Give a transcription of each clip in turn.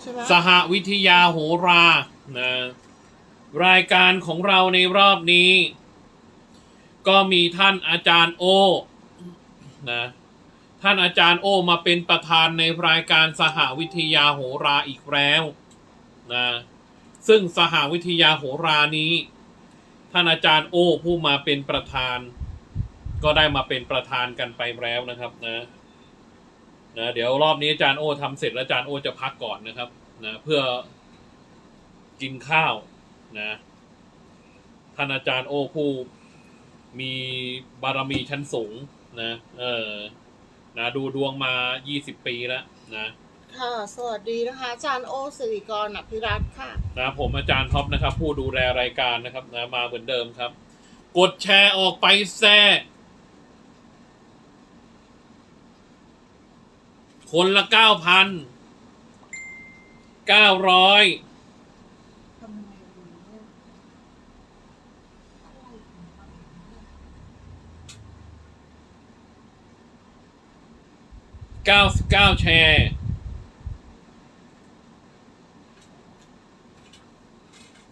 ใช่ไหมสหวิทยาโหรานะรายการของเราในรอบนี้ ก็มีท่านอาจารย์โอนะท่านอาจารย์โอมาเป็นประธานในรายการสหวิทยาโหราอีกแล้วนะซึ่งสหวิทยาโหรานี้ ท่านอาจารย์โอผู้มาเป็นประธาน ก็ได้มาเป็นประธานกันไปแล้วนะครับนะ นะเดี๋ยวรอบนี้อาจารย์โอทำเสร็จแล้วอาจารย์โอจะพักก่อนนะครับนะเพื่อกินข้าวนะท่านอาจารย์โอผู้มีบารมีชั้นสูงนะเออนะดูดวงมา 20 ปีแล้วนะค่ะสวัสดีนะคะ อาจารย์โอสิริกรอภิรัตน์ค่ะนะผมอาจารย์ท็อปนะครับ ผู้ดูแลรายการนะครับนะมาเหมือนเดิมครับ กดแชร์ออกไปแซ่ คนละเก้าพันเก้าร้อยเก้าสิบเก้าแชร์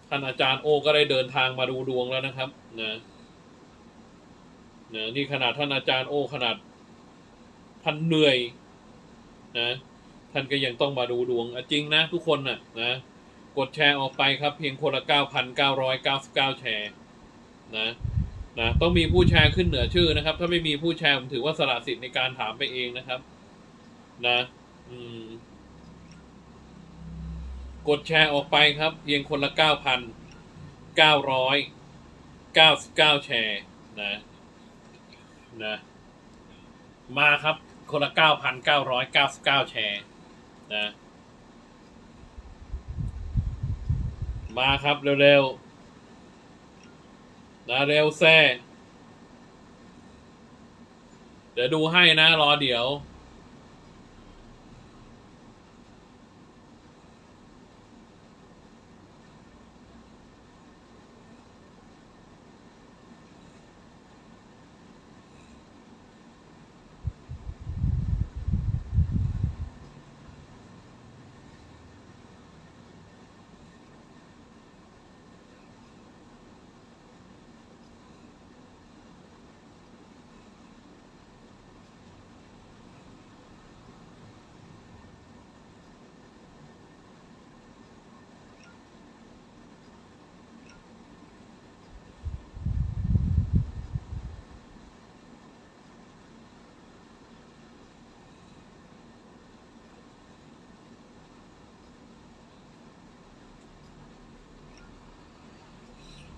ท่านอาจารย์โอก็ได้เดินทางมาดูดวงแล้วนะครับนะนะนี่ขนาดท่านอาจารย์โอขนาดท่านเหนื่อย นะท่านก็ยังต้องมาดูดวงจริงนะทุกคนน่ะนะกดแชร์ออกไปครับ เพียงคนละ 9,999 แชร์นะนะต้องมีผู้แชร์ขึ้นเหนือชื่อนะครับ ถ้าไม่มีผู้แชร์ผมถือว่าสละสิทธิ์ในการถามไปเองนะครับ นะ อืม กดแชร์ออกไปครับ เพียงคนละ 9,999 แชร์นะนะ มาครับ คนละเก้าพันเก้าร้อยเก้าสิบเก้าแชร์นะ มาครับเร็วๆนะเร็วแซ่เดี๋ยวดูให้นะ รอเดี๋ยว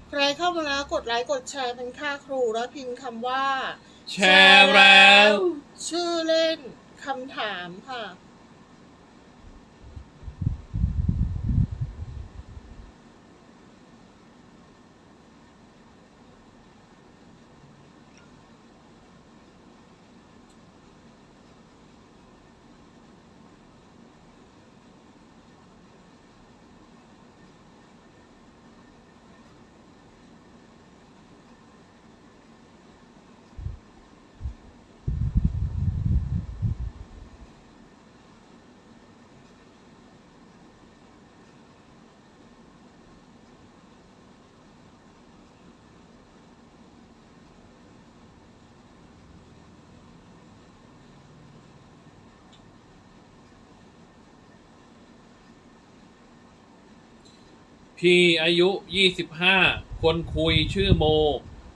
ใครเข้ามาแล้วกดไลค์กดแชร์เป็นค่าครูแล้วพิมพ์คำว่า แชร์แล้ว ชื่อเล่นคำถามค่ะ พี่อายุ 25 คนคุยชื่อโม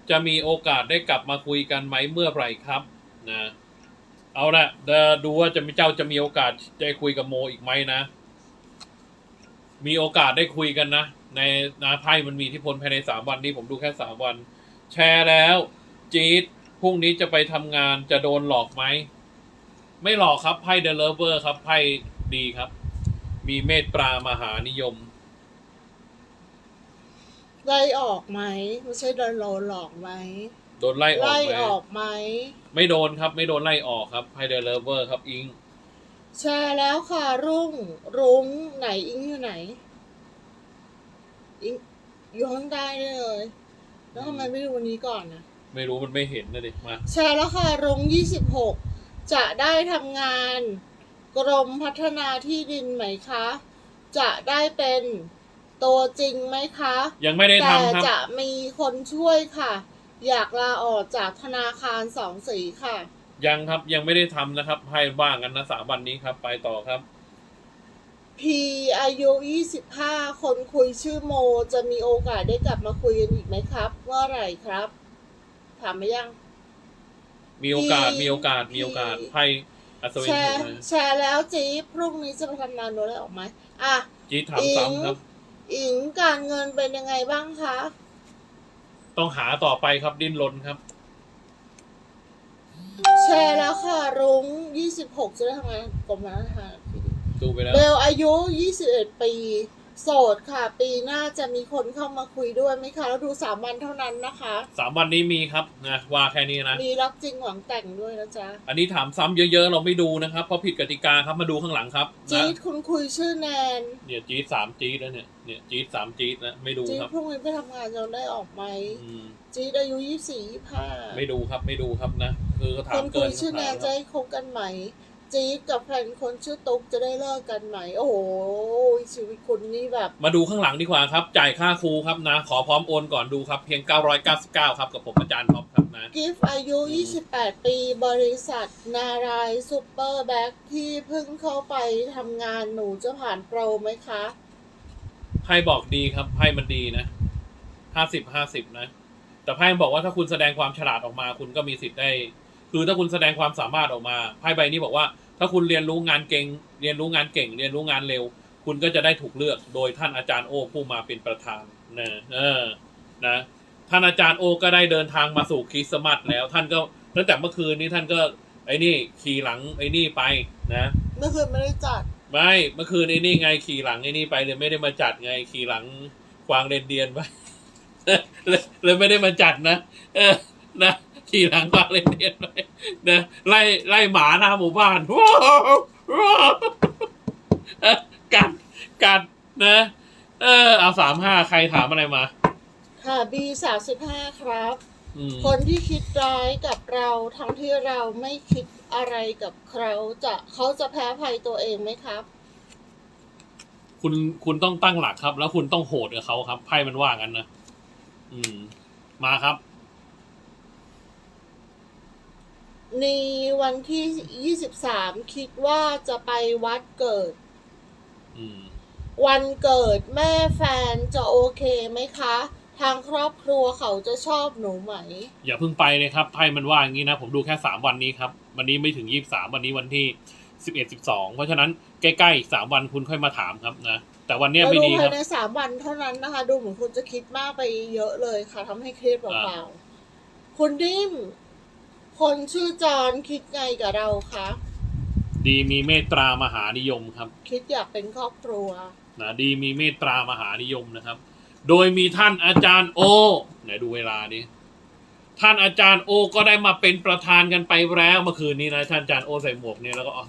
จะมีโอกาสได้กลับมาคุยกันไหมเมื่อไหร่ครับนะเอาละเดาดูว่าจะมีเจ้าจะมีโอกาสได้คุยกับโมอีกไหมนะ มีโอกาสได้คุยกันนะ ในนาไพ่มันมีที่พลภายในสามวันนี้ผมดูแค่สามวัน แชร์แล้วจีดพรุ่งนี้จะไปทำงานจะโดนหลอกไหม ไม่หลอกครับไพ่เดลเลเวอร์ครับไพ่ดีครับ มีเมตตามหานิยม ไล่ออกไหมไม่ใช่โดนโลหลอกไหมโดนไล่ออกไล่ไหมออกไหมไม่โดนครับ ไม่โดนไล่ออกครับไพ่เดลเลเวอร์ครับอิงแชร์แล้วค่ะรุ่งรุ้งไหนอิงอยู่ไหน อิงอยู่ข้างใต้ได้เลย แล้วทำไมไม่ดูวันนี้ก่อนนะ ไม่รู้มันไม่เห็นนะดิมาแชร์แล้วค่ะรุ้ง26จะได้ทำงาน กรมพัฒนาที่ดินไหมคะ จะได้เป็น ตัวจริงไหมคะยังไม่ได้แต่ทำครับ จะมีคนช่วยค่ะ อยากลาออกจากธนาคารสองสีค่ะ ยังครับยังไม่ได้ทำนะครับ ให้ว่างกันนะสามวันนี้ครับ ไปต่อครับ พีอายุ 25 คนคุยชื่อโม จะมีโอกาสได้กลับมาคุยกันอีกไหมครับ เมื่อไหร่ครับ ถามมายัง มีโอกาสพี่มีโอกาสมีโอกาสพี่ไพ่อัศวินแชถูร์กนะแชร์แล้วจีบพรุ่งนี้จะไปทำงานโดนได้ออกไหมอะ จีดถามซ้ำครับ อิงการเงินเป็นยังไงบ้างคะ ต้องหาต่อไปครับดิ้นรนครับ แชร์แล้วค่ะ รุ้ง26จะได้ทำงานกรมธนาคารดูไปแล้วเบลอายุ21ปี โสดค่ะ ปีหน้าจะมีคนเข้ามาคุยด้วยไหมคะแล้วดู3วันเท่านั้นนะคะ สามวันนี้มีครับนะว่าแค่นี้นะ มีรักจริงหวังแต่งด้วยนะจ๊ะอันนี้ถามซ้ำเยอะๆ เราไม่ดูนะครับเพราะผิดกติกาครับมาดูข้างหลังครับจี๊นะดคุณคุยชื่อแนนเนี่ยจี๊ดสามจี๊ดแล้วเนี่ยเนี่ยจี๊ดสามจี๊ดแล้วไม่ดูจี๊ดครับพรุ่งนี้ไปทำงานจะได้ออกไหมอืมจี๊ดอายุ24 25ไม่ดูครับไม่ดูครับนะคือเขาคถามนเกิคุนยชื่อแนคำถานมจะให้คบกันไหม จี๊ดกับแฟนคนชื่อตุ๊กจะได้เลิกกันไหมโอ้โหชีวิตคุณนี่แบบ มาดูข้างหลังดีกว่าครับ จ่ายค่าครูครับนะ ขอพร้อมโอนก่อนดูครับ เพียง 999 ครับ กับผมอาจารย์ท็อปครับนะ กิฟอายุ 28 ปีบริษัท นารายซูเปอร์แบ็กที่เพิ่งเข้าไปทำงานหนูจะผ่านโปรไหมคะไพ่บอกดีครับไพ่มันดีนะห้าสิบห้าสิบนะ แต่ไพ่บอกว่าถ้าคุณแสดงความฉลาดออกมา คุณก็มีสิทธิ์ได้ คือถ้าคุณแสดงความสามารถออกมาไพ่ใบนี้บอกว่า ถ้าคุณเรียนรู้งานเก่ง เรียนรู้งานเก่ง เรียนรู้งานเร็ว คุณก็จะได้ถูกเลือกโดยท่านอาจารย์โอผู้มาเป็นประธานนะเออนะท่านอาจารย์โอก็ได้เดินทางมาสู่คริสต์มาสแล้ว ท่านก็ตั้งแต่เมื่อคืนนี้ท่านก็ไอ้นี่ขี่หลังไอ้นี่ไปนะเมื่อคืนไม่ได้จัดไม่เมื่อคืนไอ้นี่ไงขี่หลังไอ้นี่ไปเลยไม่ได้มาจัดไงขี่หลังกวางเรนเดียนไปเลยเลยไม่ได้มาจัดนะเออนะ ขี่หลังกวางเรนเดียนไปนะไล่ไล่หมาหน้าหมู่บ้านว้าวว้าวเออกัดกัดนะ เออเอาสามห้าใครถามอะไรมา ค่ะ B 35ครับ อืมคนที่คิดร้ายกับเราทั้งที่เราไม่คิดอะไรกับเขาจะเขาจะแพ้ภัยตัวเองไหมครับ คุณคุณต้องตั้งหลักครับ แล้วคุณต้องโหดกับเขาครับไพ่มันว่างั้นนะอืม มาครับ ในวันที่23คิดว่าจะไปวัดเกิด อืม วันเกิดแม่แฟนจะโอเคไหมคะ ทางครอบครัวเขาจะชอบหนูไหม อย่าเพิ่งไปเลยครับไพ่มันว่าอย่างนี้นะ ผมดูแค่สามวันนี้ครับ วันนี้ไม่ถึงยี่สามวันนี้วันที่สิบเอ็ดสิบสองเพราะฉะนั้นใกล้ๆอีกสามวันคุณค่อยมาถามครับนะ แต่วันเนี้ยเราไม่ดูดีคภารัยบในสามวันเท่านั้นนะคะ ดูเหมือนคุณจะคิดมากไปเยอะเลยค่ะทำให้เครียดเปล่าๆคุณดิม คนชื่อจอนคิดไงกับเราคะดีมีเมตตามหานิยมครับ คิดอยากเป็นครอบครัวนะดีมีเมตตามหานิยมนะครับ โดยมีท่านอาจารย์โอไหนดูเวลาดิท่านอาจารย์โอก็ได้มาเป็นประธานกันไปแล้วเมื่อคืนนี้นะท่านอาจารย์โอใส่หมวกเนี่ยแล้วก็เอา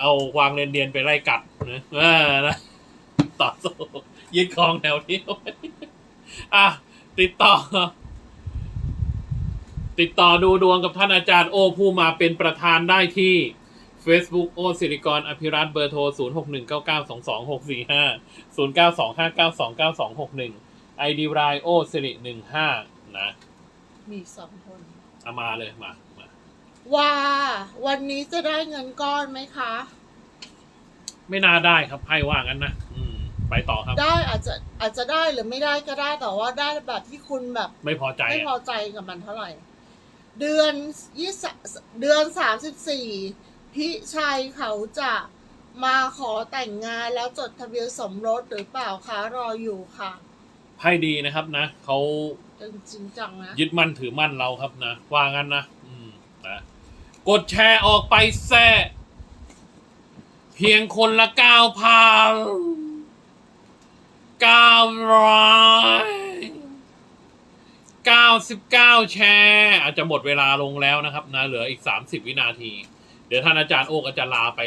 เอาวางเรนเดียนไปไล่กัดนะเออนะต่อสู้ยึดครองแถวนี้เอาไว้อะติดต่อ ติดต่อดูดวงกับท่านอาจารย์โอผู้มาเป็นประธานได้ที่ Facebook โอสิริกรอภิรัตน์เบอร์โทร 0 6 1 9 9 2 2 6 4 5 0 9 2 5 9 2 9 2 6 1 ID รายโอสิริ15 นะ มีสองคน เอามาเลยมามาว่าวันนี้จะได้เงินก้อนไหมคะ ไม่น่าได้ครับไพ่ว่างั้นนะอืมไปต่อครับ ได้อาจจะอาจจะได้หรือไม่ได้ก็ได้แต่ว่าได้แบบที่คุณแบบ ไม่พอใจไม่อะพอใจกับมันเท่าไหร่ เดือนยี่สเดือนสามสิบสี่พี่ชัยเขาจะมาขอแต่งงานแล้วจดทะเบียนสมรสหรือเปล่าคะรออยู่ค่ะไพ่ดีนะครับนะเขาจริงจังนะยึดมั่นถือมั่นเราครับนะว่างั้นนะอืมนะกดแชร์ออกไปแซ่เพียงคนละเก้าพันเก้าร้อย เก้าสิบเก้าแชร์อาจจะหมดเวลาลงแล้วนะครับนะเหลืออีกสามสิบวินาที เดี๋ยวท่านอาจารย์โอกอาจจะลาไป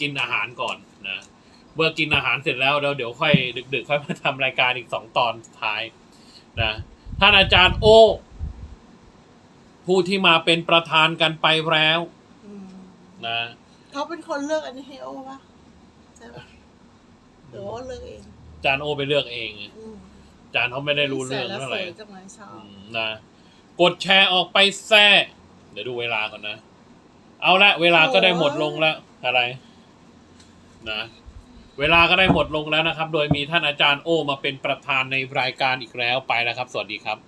กินอาหารก่อนนะเมื่อกินอาหารเสร็จแล้วเดี๋ยวเดี๋ยวค่อยดึกๆค่อยมาทำรายการอีกสองตอนสุดท้ายนะท่านอาจารย์โอ ผู้ที่มาเป็นประธานกันไปแล้วอืมนะเขาเป็นคนเลือกอันนี้ให้โอปะใช่ปะหรือว่าเลือกเองอาจารย์โอไปเลือกเอง อืมอา จารย์เขาไม่ได้รู้เรื่องแสนละเท่าไหร่สวยจังเลยชอบอืมนะกดแชร์ออกไปแซ่เดี๋ยวดูเวลาก่อนนะ เอาละเวลาก็ได้หมดลงแล้วอะไร นะ เวลาก็ได้หมดลงแล้วนะครับ โดยมีท่านอาจารย์โอมาเป็นประธานในรายการอีกแล้วไปแล้วครับ สวัสดีครับ